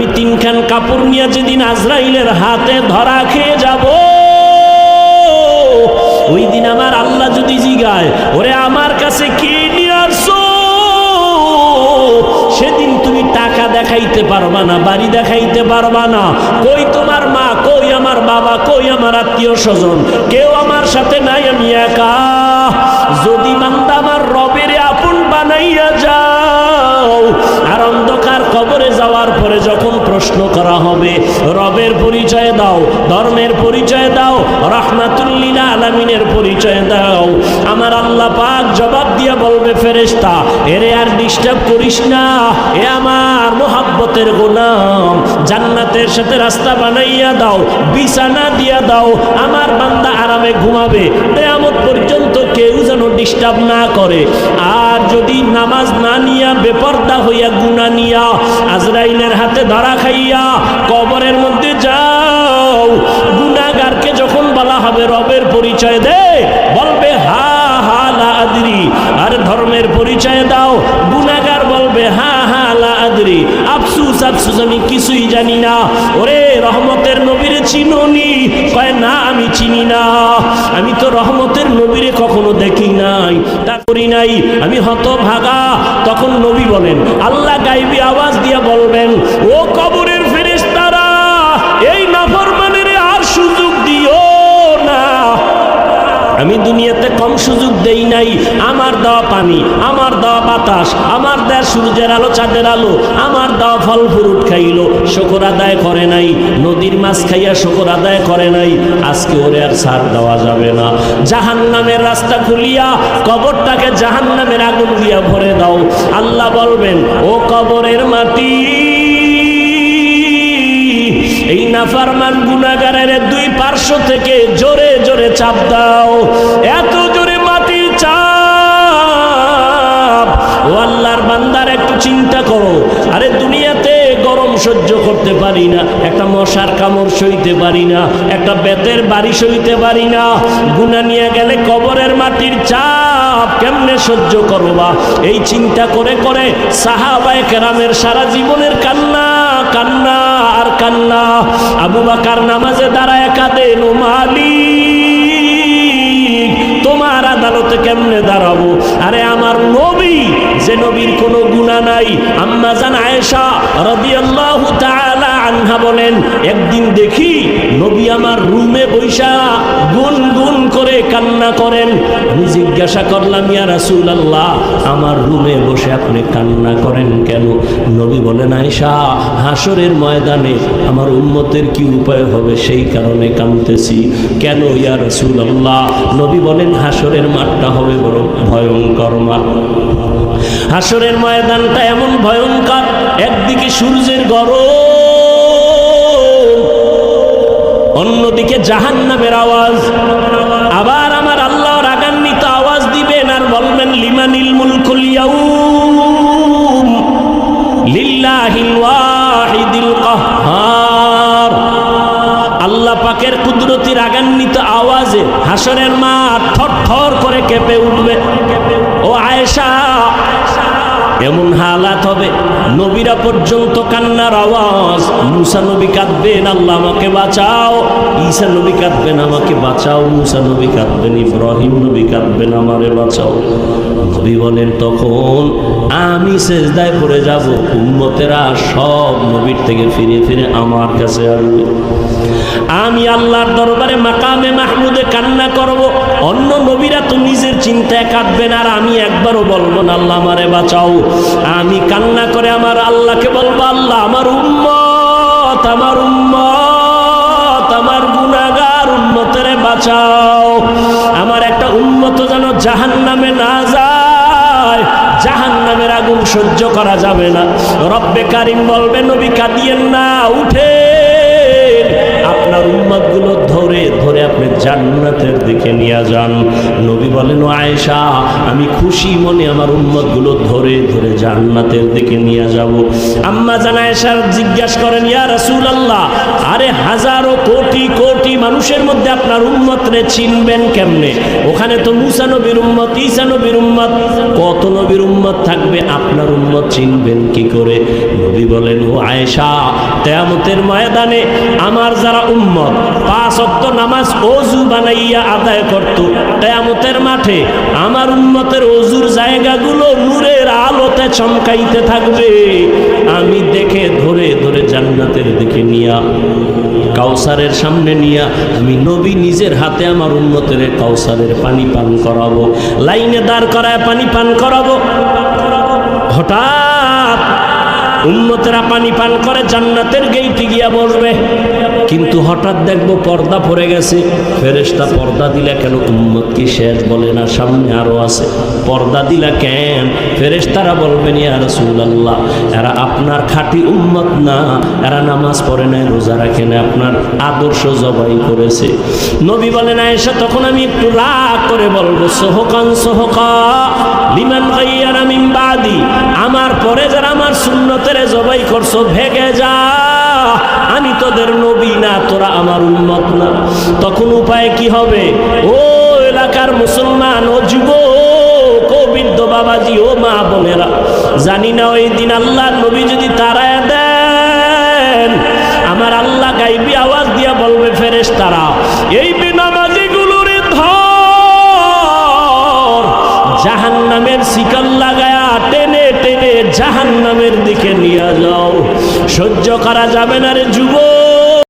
আমি তিনখান কাপড় নিয়ে যেদিন আজরাইলের হাতে ধরা খেয়ে যাব, ওই দিন আমার আল্লাহ যদি জিগায়, ওরে আমার কাছে কি নিয়ে আসছো সেদিন তুমি টাকা দেখাইতে পারবা না, বাড়ি দেখাইতে পারবা না। কই তোমার মা, কই আমার বাবা, কই আমার আত্মীয় স্বজন? কেউ আমার সাথে নাই, আমি একা। যদি মান্দা আমার রবের আপন বানাইয়া যাও, আর অন্ধকার পরে যখন প্রশ্ন করা হবে, রবের পরিচয় দাও, ধর্মের পরিচয় দাও, রহমাতুল্লিল আলমিনের পরিচয় দাও। আমার আল্লাহ পাক জবাব দিয়ে বলবে ফেরেস্তা এরে আর ডিস্টার্ব করিস না, এ আমার মোহাব্বতের গোলাম। জান্নাতের সাথে রাস্তা বানাইয়া দাও, বিছানা দিয়া দাও, আমার বান্দা আরামে ঘুমাবে, কেয়ামত পর্যন্ত কেউ যেন ডিস্টার্ব না করে। আর যদি নামাজ না নিয়া, বেপর্দা হইয়া গুনা নিয়া, আজরাইলের হাতে ধরা খাইয়া, কবরের মধ্যে যাও গুনাগারকে যখন বলা হবে, রবের পরিচয় দে, বলবে, হা হা, লা আদরি। আর ধর্মের পরিচয় দাও গুনাগার বলবে, হা হা, লা আদরি। আফসুস আফসুস, আমি কিছুই জানি না। ওরে রহমতের নবীরে চিনুনি কয়, না, আমি চিনি না। আমি তো রহমতের নবীরে কখনো দেখি নাই, তা করি নাই। আমি হত ভাগা তখন নবী বলেন, আল্লাহ গাইবি আওয়াজ দিয়া বলবেন, ও কবরের আমি দুনিয়াতে কম সুযোগ দেই নাই। আমার দেওয়া পানি, আমার দেওয়া বাতাস, আমার দেওয়া সূর্যের আলো, চাঁদের আলো, আমার দেওয়া ফল, ফ্রুট খাইলো, শকর আদায় করে নাই। নদীর মাছ খাইয়া শকর আদায় করে নাই। আজকে ওরে আর সার দেওয়া যাবে না। জাহান নামের রাস্তা খুলিয়া কবরটাকে জাহান নামের আগুন দিয়া ভরে দাও। আল্লাহ বলবেন, ও কবরের মাটি এই নাফারমান গুনাগারের দুই পার্শ্ব থেকে জোরে জোরে চাপ দাও। এত জোরে মাটির চাপ। ও আল্লাহর বান্দার, একটু চিন্তা করো। আরে দুনিয়াতে গরম সহ্য করতে পারি না, একটা মশার কামড় সইতে পারি না, একটা বেতের বাড়ি সইতে পারি না। গুনা নিয়ে গেলে কবরের মাটির চাপ কেমনে সহ্য করবা? এই চিন্তা করে করে সাহাবায় কেরামের সারা জীবনের কান্না কান্না কান্না। আবু বাকার নামাজে দাঁড়ায় কাঁদেন মালিক, তোমার আদালতে কেমনে দাঁড়াবো? আরে, আমার নবী, যে নবীর কোনো গুণা নাই। আম্মা জান আয়েশা রাদিয়াল্লাহু তাআলা আনহা বলেন, একদিন দেখি নবী আমার রুমে বৈশা গুন গুন করে কান্না করেন। আমি জিজ্ঞাসা করলাম, ইয়া রাসূলুল্লাহ, আমার রুমে বসে আপনি কান্না করেন কেন? নবী বলেন, আয়েশা হাসরের ময়দানে আমার উম্মতের কি উপায় হবে? সেই কারণে কাঁদতেছি। কেন, ইয়া রাসুল আল্লাহ নবী বলেন হাসরের মাঠটা হবে বড় ভয়ঙ্কর মাঠ। হাসরের ময়দানটা এমন ভয়ঙ্কর, একদিকে সূর্যের গরম অন্যদিকে জাহান নামের আওয়াজ। আবার আমার আল্লাহ রাগান্বিত আওয়াজ দিবেন আর বলবেন, লিমানিল মুলকুল লিল্লাহিল আওয়াজে হাসরের মাঠ থর থর করে কেঁপে উঠবে। ও আয়েশা এমন হালাত হবে, নবীরা পর্যন্ত কান্নার আওয়াজ, মুসা নবী কাঁদবেন, আল্লাহ আমাকে বাঁচাও। ঈসা নবী কাঁদবেন, আমাকে বাঁচাও। মুসা নবী কাঁদবেন, ইব্রাহিম নবী কাঁদবেন, আমারে বাঁচাও। নবী বলেন, তখন আমি শেষদায় পড়ে যাব, উম্মতেরা সব নবীর থেকে ফিরে ফিরে আমার কাছে আসবে। আমি আল্লাহর দরবারে মাকামে মাহমুদে কান্না করব। অন্য নবীরা তো নিজের চিন্তায় কাঁদবেন, আর আমি একবারও বলব না, আল্লাহ আমারে বাঁচাও। আমি কান্না করে আমার আল্লাহকে বলব, আল্লাহ আমার উম্মত আমার উম্মত, আমার গুনাগার উম্মতেরে বাঁচাও। আমার একটা উম্মত যেন জাহান নামে না যায় জাহান নামের আগুন সহ্য করা যাবে না। রব্বে কারিম বলবে, নবী কাঁদিয়েন না, উঠে আপনার উম্মতগুলো ধরে ধরে আপনি জান্নাতের দিকে নিয়ে যান। নবী বলেন আয়েশা, আমি খুশি মনে আমার উম্মতগুলো ধরে ধরে জান্নাতের দিকে নিয়ে যাব। আম্মা জান আয়েশা জিজ্ঞাসা করেন, ইয়া রাসূলুল্লাহ, আরে হাজারো কোটি কোটি মানুষের মধ্যে আপনার উম্মত রে চিনবেন কেমনে? ওখানে তো মুসা নবীর উম্মত, ঈসা নবীর উম্মত, কত নবীর উম্মত থাকবে, আপনার উম্মত চিনবেন কি করে? নবী বলেন, ও আয়েশা, তেয়ামতের ময়দানে আমার যারা উম্মত পাঁচ অক্ত নামাজ অজু বানাইয়া আদায় করত। তেয়ামতের মাঠে আমার উন্মতের অজুর জায়গাগুলো নূরের আলোতে চমকাইতে থাকবে। আমি দেখে ধরে ধরে জান্নাতের দিকে নিয়া, কাউসারের সামনে নিয়া আমি নবী নিজের হাতে আমার উন্নতের কাউসারের পানি পান করাবো। লাইনে দাঁড় করায় পানি পান করাবো। হঠাৎ উন্মতেরা পানি পান করে জান্নাতের গেইটে গিয়া বসবে। কিন্তু হঠাৎ দেখব পর্দা পড়ে গেছে। ফেরেশতা পর্দা দিলা কেন? উম্মত কি শেষ বলে না, সামনে আরও আছে। পর্দা দিলা কেন? ফেরেশতারা বলবেন, ইয়া রাসূলুল্লাহ, এরা আপনার খাঁটি উম্মত না। এরা নামাজ পড়ে নাই, রোজা রাখে না আপনার আদর্শ জবাই করেছে। নবী বলেন, আয়েশা, তখন আমি একটু রাগ করে বলব, সোহকান, সোহকা, লিমান গাইয়ারা মিন বাদি, আমার পরে যারা আমার সুন্নতের জবাই করছ, ভেগে যা আমি তোদের নবী না, তোরা আমার উন্মত না। তখন উপায় কি হবে? ও এলাকার মুসলমান, ও যুবক, ও বাবাজি, ও মা বোনেরা, জানি না ওই দিন আল্লাহ নবী যদি তারায় দেন, আমার আল্লাহ গাইবি আওয়াজ দিয়া বলবে ফেরেশ তারা এই বেনামাজিগুলোর ধর জাহান নামের শিকল লাগায়া টেনে টেনে জাহান নামের দিকে নিয়ে যাও। সহ্য করা যাবে না রে যুবক।